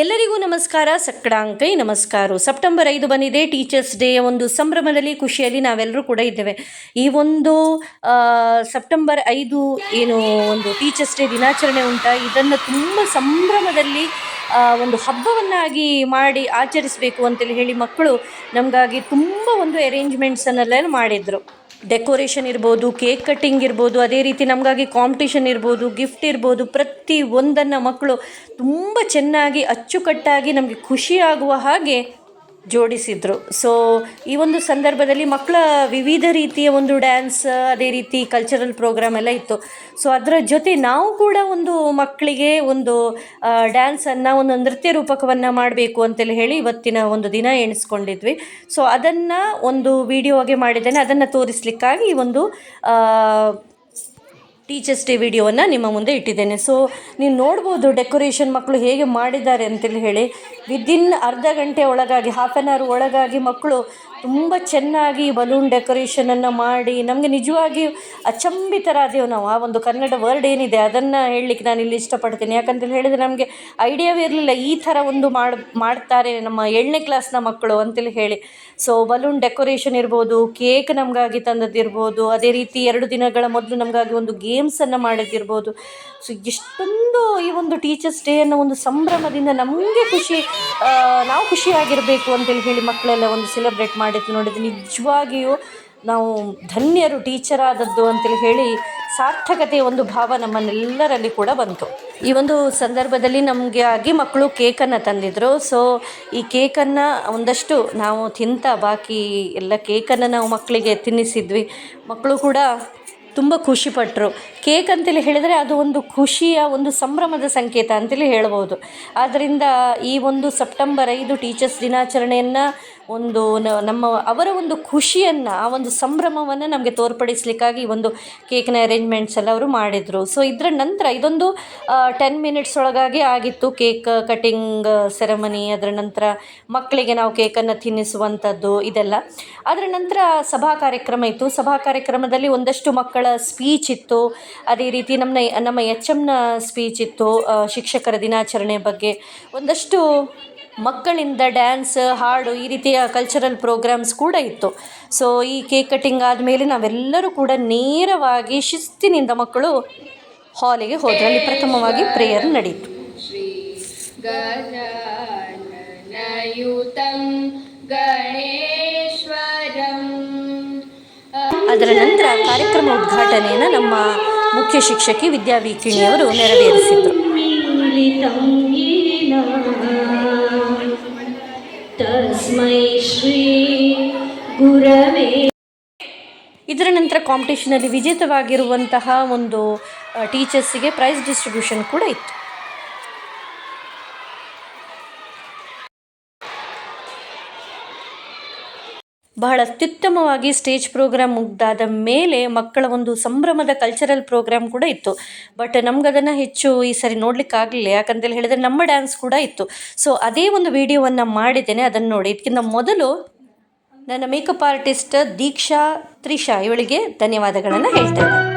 ಎಲ್ಲರಿಗೂ ನಮಸ್ಕಾರ ಸಕ್ಕಡಾಂಕೈ ನಮಸ್ಕಾರ ಸೆಪ್ಟೆಂಬರ್ ಐದು ಬಂದಿದೆ, ಟೀಚರ್ಸ್ ಡೇಯ ಒಂದು ಸಂಭ್ರಮದಲ್ಲಿ ಖುಷಿಯಲ್ಲಿ ನಾವೆಲ್ಲರೂ ಕೂಡ ಇದ್ದೇವೆ. ಈ ಒಂದು ಸೆಪ್ಟೆಂಬರ್ ಐದು ಏನು ಒಂದು ಟೀಚರ್ಸ್ ಡೇ ದಿನಾಚರಣೆ ಉಂಟ. ಇದನ್ನು ತುಂಬ ಸಂಭ್ರಮದಲ್ಲಿ ಒಂದು ಹಬ್ಬವನ್ನಾಗಿ ಮಾಡಿ ಆಚರಿಸಬೇಕು ಅಂತೇಳಿ ಹೇಳಿ ಮಕ್ಕಳು ನಮಗಾಗಿ ತುಂಬ ಒಂದು ಅರೇಂಜ್ಮೆಂಟ್ಸನ್ನೆಲ್ಲ ಮಾಡಿದರು. ಡೆಕೋರೇಷನ್ ಇರ್ಬೋದು, ಕೇಕ್ ಕಟ್ಟಿಂಗ್ ಇರ್ಬೋದು, ಅದೇ ರೀತಿ ನಮಗಾಗಿ ಕಾಂಪಿಟೇಷನ್ ಇರ್ಬೋದು, ಗಿಫ್ಟ್ ಇರ್ಬೋದು, ಪ್ರತಿ ಒಂದನ್ನು ಮಕ್ಕಳು ತುಂಬ ಚೆನ್ನಾಗಿ ಅಚ್ಚುಕಟ್ಟಾಗಿ ನಮಗೆ ಖುಷಿಯಾಗುವ ಹಾಗೆ ಜೋಡಿಸಿದರು. ಸೊ ಈ ಒಂದು ಸಂದರ್ಭದಲ್ಲಿ ಮಕ್ಕಳ ವಿವಿಧ ರೀತಿಯ ಒಂದು ಡ್ಯಾನ್ಸ್ ಅದೇ ರೀತಿ ಕಲ್ಚರಲ್ ಪ್ರೋಗ್ರಾಮ್ ಎಲ್ಲ ಇತ್ತು. ಸೊ ಅದರ ಜೊತೆ ನಾವು ಕೂಡ ಒಂದು ಮಕ್ಕಳಿಗೆ ಒಂದು ಡ್ಯಾನ್ಸನ್ನು ಒಂದು ನೃತ್ಯ ರೂಪಕವನ್ನು ಮಾಡಬೇಕು ಅಂತೇಳಿ ಹೇಳಿ ಇವತ್ತಿನ ಒಂದು ದಿನ ಎಣಿಸ್ಕೊಂಡಿದ್ವಿ. ಸೊ ಅದನ್ನು ಒಂದು ವಿಡಿಯೋಗೆ ಮಾಡಿದ್ದೇನೆ. ಅದನ್ನು ತೋರಿಸ್ಲಿಕ್ಕಾಗಿ ಒಂದು ಟೀಚರ್ಸ್ ಡೇ ವಿಡಿಯೋವನ್ನು ನಿಮ್ಮ ಮುಂದೆ ಇಟ್ಟಿದ್ದೇನೆ. ಸೊ ನೀವು ನೋಡ್ಬೋದು ಡೆಕೋರೇಷನ್ ಮಕ್ಕಳು ಹೇಗೆ ಮಾಡಿದ್ದಾರೆ ಅಂತೇಳಿ ಹೇಳಿ. ವಿದಿನ್ ಅರ್ಧ ಗಂಟೆ ಒಳಗಾಗಿ ಹಾಫ್ ಆನ್ ಅವರ್ ಒಳಗಾಗಿ ಮಕ್ಕಳು ತುಂಬ ಚೆನ್ನಾಗಿ ಬಲೂನ್ ಡೆಕೋರೇಷನನ್ನು ಮಾಡಿ, ನಮಗೆ ನಿಜವಾಗಿ ಅಚಂಬಿತರಾದೆವು ನಾವು. ಆ ಒಂದು ಕನ್ನಡ ವರ್ಡ್ ಏನಿದೆ, ಅದನ್ನು ಹೇಳಲಿಕ್ಕೆ ನಾನು ಇಲ್ಲಿ ಇಷ್ಟಪಡ್ತೀನಿ. ಯಾಕಂತೇಳಿ ಹೇಳಿದರೆ ನಮಗೆ ಐಡಿಯಾವೇ ಇರಲಿಲ್ಲ, ಈ ಥರ ಒಂದು ಮಾಡಿ, ಮಾಡ್ತಾರೆ ನಮ್ಮ ಏಳನೇ ಕ್ಲಾಸ್ನ ಮಕ್ಕಳು ಅಂತೇಳಿ ಹೇಳಿ. ಸೊ ಬಲೂನ್ ಡೆಕೋರೇಷನ್ ಇರ್ಬೋದು ಕೇಕ್ ನಮಗಾಗಿ ತಂದದ್ದಿರ್ಬೋದು, ಅದೇ ರೀತಿ ಎರಡು ದಿನಗಳ ಮೊದಲು ನಮಗಾಗಿ ಒಂದು ಗೇಮ್ಸನ್ನು ಮಾಡಿದ್ದಿರ್ಬೋದು. ಸೊ ಎಷ್ಟೊಂದು ಈ ಒಂದು ಟೀಚರ್ಸ್ ಡೇ ಅನ್ನೋ ಒಂದು ಸಂಭ್ರಮದಿಂದ ನಮಗೆ ಖುಷಿ ನಾವು ಖುಷಿಯಾಗಿರಬೇಕು ಅಂತೇಳಿ ಹೇಳಿ ಮಕ್ಕಳೆಲ್ಲ ಒಂದು ಸೆಲೆಬ್ರೇಟ್ ಮಾಡಿದ್ದು ನೋಡಿದ್ದು ನಿಜವಾಗಿಯೂ ನಾವು ಧನ್ಯರು ಟೀಚರ್ ಆದದ್ದು ಅಂತೇಳಿ ಹೇಳಿ ಸಾರ್ಥಕತೆಯ ಒಂದು ಭಾವ ನಮ್ಮನ್ನೆಲ್ಲರಲ್ಲಿ ಕೂಡ ಬಂತು. ಈ ಒಂದು ಸಂದರ್ಭದಲ್ಲಿ ನಮಗೆ ಆಗಿ ಮಕ್ಕಳು ಕೇಕನ್ನು ತಂದಿದ್ರು. ಸೊ ಈ ಕೇಕನ್ನು ಒಂದಷ್ಟು ನಾವು ತಿಂತ, ಬಾಕಿ ಎಲ್ಲ ಕೇಕನ್ನು ನಾವು ಮಕ್ಕಳಿಗೆ ತಿನ್ನಿಸಿದ್ವಿ. ಮಕ್ಕಳು ಕೂಡ ತುಂಬ ಖುಷಿಪಟ್ಟರು ಕೇಕ್ ಅಂತೇಳಿ ಹೇಳಿದರೆ ಅದು ಒಂದು ಖುಷಿಯ ಒಂದು ಸಂಭ್ರಮದ ಸಂಕೇತ ಅಂತೇಳಿ ಹೇಳ್ಬೋದು. ಆದ್ದರಿಂದ ಈ ಒಂದು ಸೆಪ್ಟೆಂಬರ್ ಐದು ಟೀಚರ್ಸ್ ದಿನಾಚರಣೆಯನ್ನು ಒಂದು ನಮ್ಮ ಅವರ ಒಂದು ಖುಷಿಯನ್ನು, ಆ ಒಂದು ಸಂಭ್ರಮವನ್ನು ನಮಗೆ ತೋರ್ಪಡಿಸ್ಲಿಕ್ಕಾಗಿ ಈ ಒಂದು ಕೇಕ್ನ ಅರೇಂಜ್ಮೆಂಟ್ಸ್ ಎಲ್ಲ ಅವರು ಮಾಡಿದರು. ಸೊ ಇದರ ನಂತರ ಇದೊಂದು ಟೆನ್ ಮಿನಿಟ್ಸ್ ಒಳಗಾಗಿ ಆಗಿತ್ತು ಕೇಕ್ ಕಟಿಂಗ್ ಸೆರೆಮನಿ ಅದರ ನಂತರ ಮಕ್ಕಳಿಗೆ ನಾವು ಕೇಕನ್ನು ತಿನ್ನಿಸುವಂಥದ್ದು ಇದೆಲ್ಲ. ಅದರ ನಂತರ ಸಭಾ ಕಾರ್ಯಕ್ರಮ ಇತ್ತು. ಸಭಾ ಕಾರ್ಯಕ್ರಮದಲ್ಲಿ ಒಂದಷ್ಟು ಮಕ್ಕಳ ಮಕ್ಕಳ ಸ್ಪೀಚ್ ಇತ್ತು. ಅದೇ ರೀತಿ ನಮ್ಮ ನಮ್ಮ ಎಚ್ ಎಮ್ನ ಸ್ಪೀಚ್ ಇತ್ತು ಶಿಕ್ಷಕರ ದಿನಾಚರಣೆ ಬಗ್ಗೆ. ಒಂದಷ್ಟು ಮಕ್ಕಳಿಂದ ಡ್ಯಾನ್ಸ್ ಹಾಡು, ಈ ರೀತಿಯ ಕಲ್ಚರಲ್ ಪ್ರೋಗ್ರಾಮ್ಸ್ ಕೂಡ ಇತ್ತು. ಸೊ ಈ ಕೇಕ್ ಕಟ್ಟಿಂಗ್ ಆದಮೇಲೆ ನಾವೆಲ್ಲರೂ ಕೂಡ ನೇರವಾಗಿ ಶಿಸ್ತಿನಿಂದ ಮಕ್ಕಳು ಹಾಲಿಗೆ ಹೋದರೆ. ಅಲ್ಲಿ ಪ್ರಥಮವಾಗಿ ಪ್ರೇಯರ್ ನಡೀತು. ಗಣೇಶ ಅದರ ನಂತರ ಕಾರ್ಯಕ್ರಮ ಉದ್ಘಾಟನೆಯನ್ನು ನಮ್ಮ ಮುಖ್ಯ ಶಿಕ್ಷಕಿ ವಿದ್ಯಾ ವೀಕ್ಷಿಣಿಯವರು ನೆರವೇರಿಸಿದರು. ಇದರ ನಂತರ ಕಾಂಪಿಟೇಷನಲ್ಲಿ ವಿಜೇತವಾಗಿರುವಂತಹ ಒಂದು ಟೀಚರ್ಸಿಗೆ ಪ್ರೈಸ್ ಡಿಸ್ಟ್ರಿಬ್ಯೂಷನ್ ಕೂಡ ಇತ್ತು. ಬಹಳ ಅತ್ಯುತ್ತಮವಾಗಿ ಸ್ಟೇಜ್ ಪ್ರೋಗ್ರಾಮ್ ಮುಗ್ದಾದ ಮೇಲೆ ಮಕ್ಕಳ ಒಂದು ಸಂಭ್ರಮದ ಕಲ್ಚರಲ್ ಪ್ರೋಗ್ರಾಮ್ ಕೂಡ ಇತ್ತು. ಬಟ್ ನಮ್ಗದನ್ನು ಹೆಚ್ಚು ಈ ಸರಿ ನೋಡಲಿಕ್ಕಾಗಲಿಲ್ಲ. ಯಾಕಂತೇಳಿ ಹೇಳಿದರೆ ನಮ್ಮ ಡ್ಯಾನ್ಸ್ ಕೂಡ ಇತ್ತು. ಸೊ ಅದೇ ಒಂದು ವಿಡಿಯೋವನ್ನು ಮಾಡಿದ್ದೇನೆ. ಅದನ್ನು ನೋಡಿ. ಇದಕ್ಕಿಂತ ಮೊದಲು ನನ್ನ ಮೇಕಪ್ ಆರ್ಟಿಸ್ಟ್ ದೀಕ್ಷಾ ತ್ರಿಷಾ ಇವಳಿಗೆ ಧನ್ಯವಾದಗಳನ್ನು ಹೇಳ್ತೇನೆ